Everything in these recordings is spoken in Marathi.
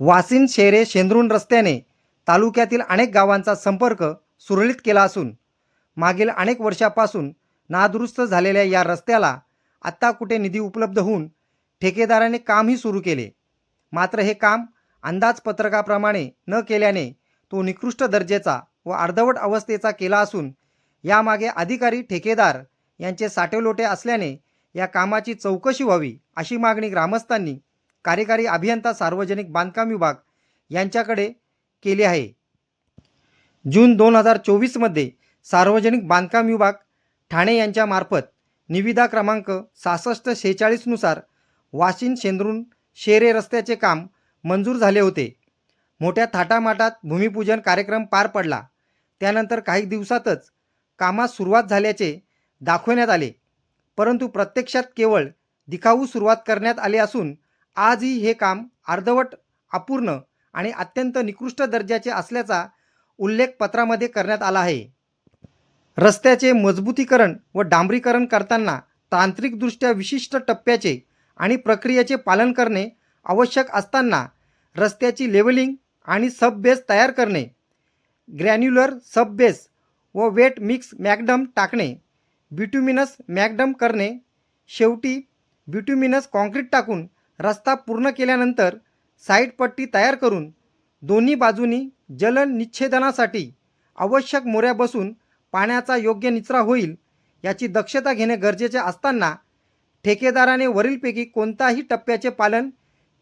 वासिन शेरे शेंद्रुण रस्त्याने तालुक्यातील अनेक गावांचा संपर्क सुरळीत केला असून मागील अनेक वर्षापासून नादुरुस्त झालेल्या या रस्त्याला आत्ता कुठे निधी उपलब्ध होऊन ठेकेदाराने कामही सुरू केले. मात्र हे काम अंदाजपत्रकाप्रमाणे न केल्याने तो निकृष्ट दर्जेचा व अर्धवट अवस्थेचा केला असून यामागे अधिकारी ठेकेदार यांचे साटेलोटे असल्याने या कामाची चौकशी व्हावी अशी मागणी ग्रामस्थांनी कार्यकारी अभियंता सार्वजनिक बांधकाम विभाग यांच्याकडे केली आहे. जून दोन हजार चोवीसमध्ये सार्वजनिक बांधकाम विभाग ठाणे यांच्यामार्फत निविदा क्रमांक सहासष्ट शेहेचाळीसनुसार वाशिन शेंद्रून शेरे रस्त्याचे काम मंजूर झाले होते. मोठ्या थाटामाटात भूमिपूजन कार्यक्रम पार पडला. त्यानंतर काही दिवसातच कामास सुरुवात झाल्याचे दाखवण्यात आले. परंतु प्रत्यक्षात केवळ दिखाऊ सुरुवात करण्यात आली असून आजही हे काम अर्धवट अपूर्ण आणि अत्यंत निकृष्ट दर्जाचे असल्याचा उल्लेख पत्रामध्ये करण्यात आला आहे. रस्त्याचे मजबूतीकरण व डांबरीकरण करताना तांत्रिकदृष्ट्या विशिष्ट टप्प्याचे आणि प्रक्रियेचे पालन करणे आवश्यक असताना रस्त्याची लेवलिंग आणि सब बेस तयार करणे ग्रॅन्युलर सब बेस व वेट मिक्स मॅगडम टाकणे बिट्युमिनस मॅगडम करणे शेवटी बिट्युमिनस कॉन्क्रीट टाकून रस्ता पूर्ण केल्यानंतर साईडपट्टी तयार करून दोन्ही बाजूनी जलनिच्छेदनासाठी आवश्यक मोऱ्या बसून पाण्याचा योग्य निचरा होईल याची दक्षता घेणे गरजेचे असताना ठेकेदाराने वरीलपैकी कोणताही टप्प्याचे पालन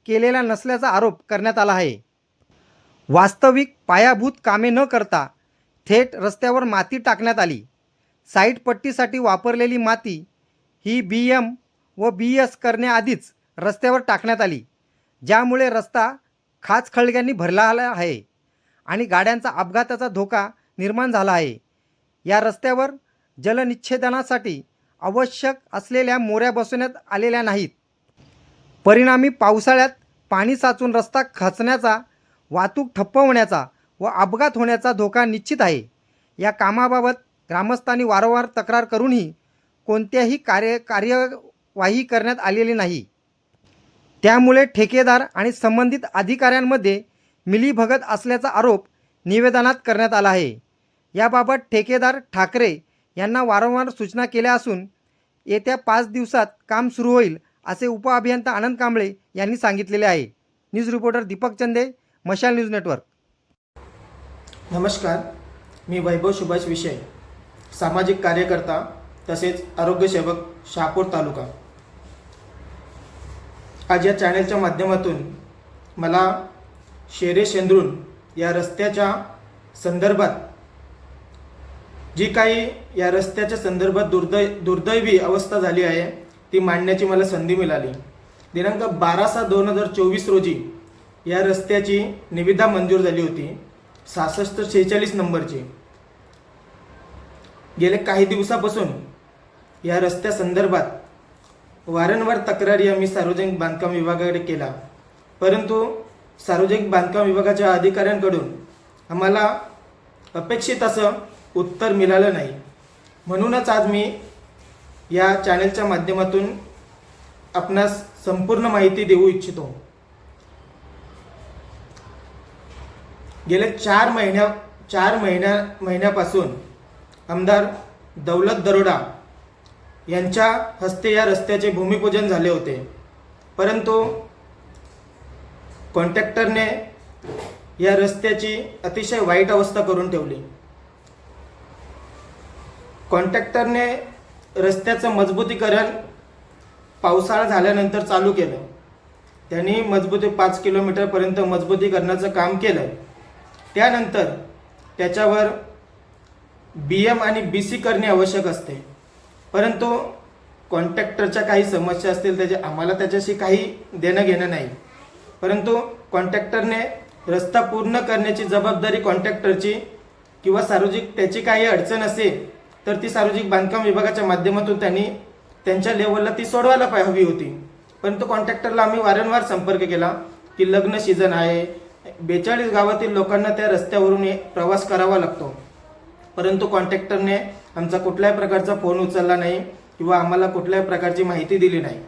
केलेला नसल्याचा आरोप करण्यात आला आहे. वास्तविक पायाभूत कामे न करता थेट रस्त्यावर माती टाकण्यात आली. साईटपट्टीसाठी वापरलेली माती ही बी एम व बी एस करण्याआधीच रस्त्यावर टाकण्यात आली ज्यामुळे रस्ता खाचखळग्यांनी भरला आला आहे आणि गाड्यांचा अपघाताचा धोका निर्माण झाला आहे. या रस्त्यावर जलनिच्छेदनासाठी आवश्यक असलेल्या मोऱ्या बसवण्यात आलेल्या नाहीत. परिणामी पावसाळ्यात पाणी साचून रस्ता खचण्याचा वाहतूक ठप्प होण्याचा व अपघात होण्याचा धोका निश्चित आहे. या कामाबाबत ग्रामस्थांनी वारंवार तक्रार करूनही कोणत्याही कार्य कार्यवाही करण्यात आलेली नाही. त्यामुळे ठेकेदार आणि संबंधित अधिकाऱ्यांमध्ये मिलीभगत असल्याचा आरोप निवेदनात करण्यात आला आहे. याबाबत ठेकेदार ठाकरे यांना वारंवार सूचना केल्या असून येत्या पाच दिवसात काम सुरू होईल असे उपअभियंता आनंद कांबळे यांनी सांगितलेले आहे. न्यूज रिपोर्टर दीपक चंदे मशाल न्यूज नेटवर्क. नमस्कार मी वैभव सुभाष विषय सामाजिक कार्यकर्ता तसेच आरोग्यसेवक शहापूर तालुका. आज या चॅनेलच्या माध्यमातून मला शेरे शेंद्रून या रस्त्याच्या संदर्भात जी काही या रस्त्याच्या संदर्भात दुर्दै दुर्दैवी अवस्था झाली आहे ती मांडण्याची मला संधी मिळाली. दिनांक बारा सहा दोन हजार चोवीस रोजी या रस्त्याची निविदा मंजूर झाली होती. सहासष्ट शेहेचाळीस नंबरची. गेल्या काही दिवसापासून या रस्त्या संदर्भात वारंवार तक्रारी आम्ही सार्वजनिक बांधकाम विभागाकडे केला. परंतु सार्वजनिक बांधकाम विभागाच्या अधिकाऱ्यांकडून आम्हाला अपेक्षित असं उत्तर मिळालं नाही. म्हणूनच आज मी या चॅनलच्या माध्यमातून आपणास संपूर्ण माहिती देऊ इच्छितो. गेल्या चार महिन्या चार महिन्या महिन्यापासून आमदार दौलत दरोडा यांच्या हस्ते या रस्त्याचे भूमिपूजन झाले होते. परंतु कॉन्ट्रॅक्टरने या रस्त्याची अतिशय वाईट अवस्था करून ठेवली. कॉन्ट्रॅक्टरने रस्त्याचं मजबूतीकरण पावसाळा झाल्यानंतर चालू केलं. त्यांनी मजबूती पाच किलोमीटरपर्यंत मजबूतीकरणाचं काम केलं. त्यानंतर त्याच्यावर बी एम आणि बी सी करणे आवश्यक असते. परंतु कॉन्ट्रॅक्टरच्या काही समस्या असतील त्याचे आम्हाला त्याच्याशी काही देणं घेणं नाही. परंतु कॉन्ट्रॅक्टरने रस्ता पूर्ण करण्याची जबाबदारी कॉन्ट्रॅक्टरची किंवा सार्वजनिक त्याची काही अडचण असेल तर ती सार्वजनिक बांधकाम विभागाच्या माध्यमातून त्यांनी त्यांच्या लेवलला ती सोडवायला पाय हवी होती. परंतु कॉन्ट्रॅक्टरला आम्ही वारंवार संपर्क केला की लग्न सीझन आहे. बेचाळीस गावातील लोकांना त्या रस्त्यावरून ये- प्रवास करावा लागतो. परंतु कॉन्ट्रॅक्टरने आमचा कुठल्याही प्रकारचा फोन उचलला नाही किंवा आम्हाला कुठल्याही प्रकारची माहिती दिली नाही.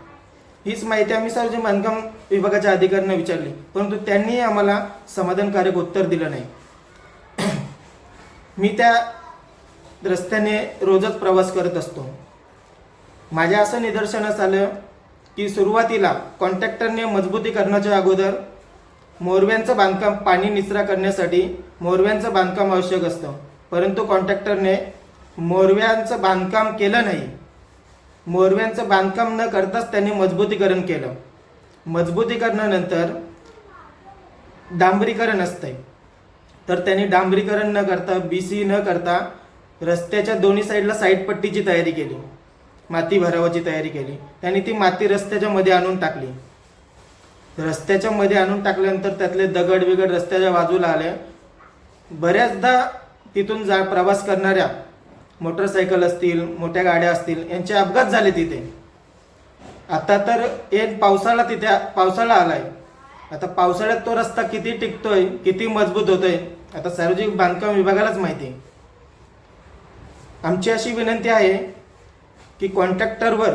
हीच माहिती आम्ही सार्वजनिक बांधकाम विभागाच्या अधिकाऱ्यांना विचारली परंतु त्यांनीही आम्हाला समाधानकारक उत्तर दिलं नाही. मी त्या रस्त्याने रोजच प्रवास करत असतो. माझ्या असं निदर्शनास आलं की सुरुवातीला कॉन्ट्रॅक्टरने मजबूतीकरणाच्या अगोदर मोरव्यांचं बांधकाम पाणी निचरा करण्यासाठी मोरव्यांचं बांधकाम आवश्यक असतं परंतु कॉन्ट्रॅक्टरने मोरव्यांचं बांधकाम केलं नाही. मोरव्यांचं बांधकाम न करताच त्यांनी मजबूतीकरण केलं. मजबूतीकरणानंतर डांबरीकरण असतंय. तर त्यांनी डांबरीकरण न करता बी सी न करता रस्त्याच्या दोन्ही साईडला साईड पट्टीची तयारी केली. माती भरावाची तयारी केली. त्यांनी ती माती रस्त्याच्या मध्ये आणून टाकली. रस्त्याच्या मध्ये आणून टाकल्यानंतर त्यातले दगड बिगड रस्त्याच्या बाजूला आले. बऱ्याचदा तिथून जा प्रवास करणाऱ्या मोटरसायकल असतील मोठ्या गाड्या असतील यांचे अपघात झाले तिथे आता तर एक पावसाळा तिथे पावसाळा आलाय आता पावसाळ्यात तो रस्ता किती टिकतोय किती मजबूत होतोय आता सार्वजनिक बांधकाम विभागालाच माहिती आहे. आमची अशी विनंती आहे की कॉन्ट्रॅक्टरवर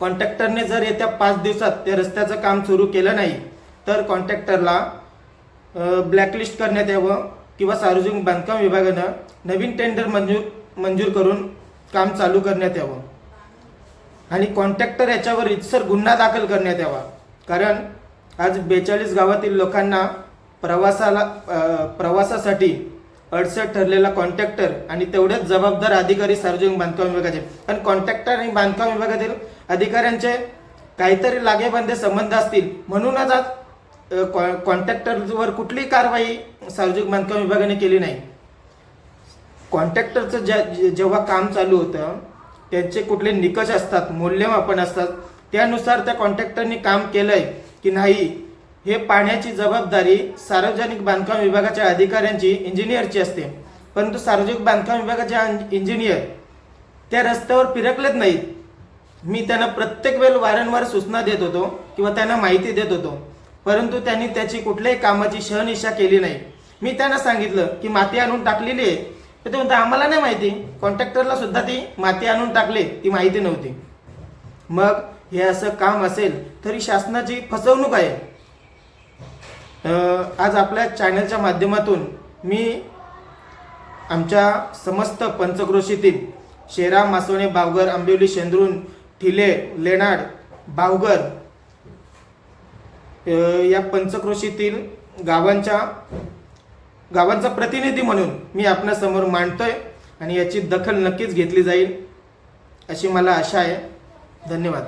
कॉन्ट्रॅक्टरने जर येत्या पाच दिवसात त्या रस्त्याचं काम सुरू केलं नाही तर कॉन्ट्रॅक्टरला ब्लॅकलिस्ट करण्यात यावं किंवा सार्वजनिक बांधकाम विभागानं नवीन टेंडर मंजूर मंजूर करून काम चालू करण्यात यावं. आणि कॉन्ट्रॅक्टर याच्यावर रितसर गुन्हा दाखल करण्यात यावा. कारण आज बेचाळीस गावातील लोकांना प्रवासाला प्रवासासाठी अडचण ठरलेला कॉन्ट्रॅक्टर आणि तेवढेच जबाबदार अधिकारी सार्वजनिक बांधकाम विभागाचे. पण कॉन्ट्रॅक्टर आणि बांधकाम विभागातील अधिकाऱ्यांचे काहीतरी लागेबंदे संबंध असतील. म्हणूनच आज कॉ- कॉन्ट्रॅक्टरवर कुठलीही कारवाई सार्वजनिक बांधकाम विभागाने केली नाही. कॉन्ट्रॅक्टरचं ज्या जेव्हा काम चालू होतं त्यांचे कुठले निकष असतात मूल्यमापन असतात त्यानुसार त्या कॉन्ट्रॅक्टरनी काम केलंय की नाही हे पाहण्याची जबाबदारी सार्वजनिक बांधकाम विभागाच्या अधिकाऱ्यांची इंजिनियरची असते. परंतु सार्वजनिक बांधकाम विभागाच्या इंजिनियर त्या रस्त्यावर फिरकलेच नाहीत. मी त्यांना प्रत्येक वेळ वारंवार सूचना देत होतो किंवा त्यांना माहिती देत होतो. परंतु त्यांनी त्याची कुठल्याही कामाची शहनिशा केली नाही. मी त्यांना सांगितलं की माती आणून टाकलेली आहे. तर ते म्हणतात आम्हाला नाही माहिती. कॉन्ट्रॅक्टरला सुद्धा ती माती आणून टाकले ती माहिती नव्हती. मग हे असं काम असेल तरी शासनाची फसवणूक आहे. आज आपल्या चॅनलच्या माध्यमातून मी आमच्या समस्त पंचक्रोशीतील शेरा मासोणे बावगर आंबिवली शेंद्रून ठिले लेणाड बावगर या पंचक्रोशीतील गावांच्या गावांचा प्रतिनिधी म्हणून मी आपणासमोर मांडतोय आणि याची दखल नक्कीच घेतली जाईल अशी मला आशा आहे. धन्यवाद.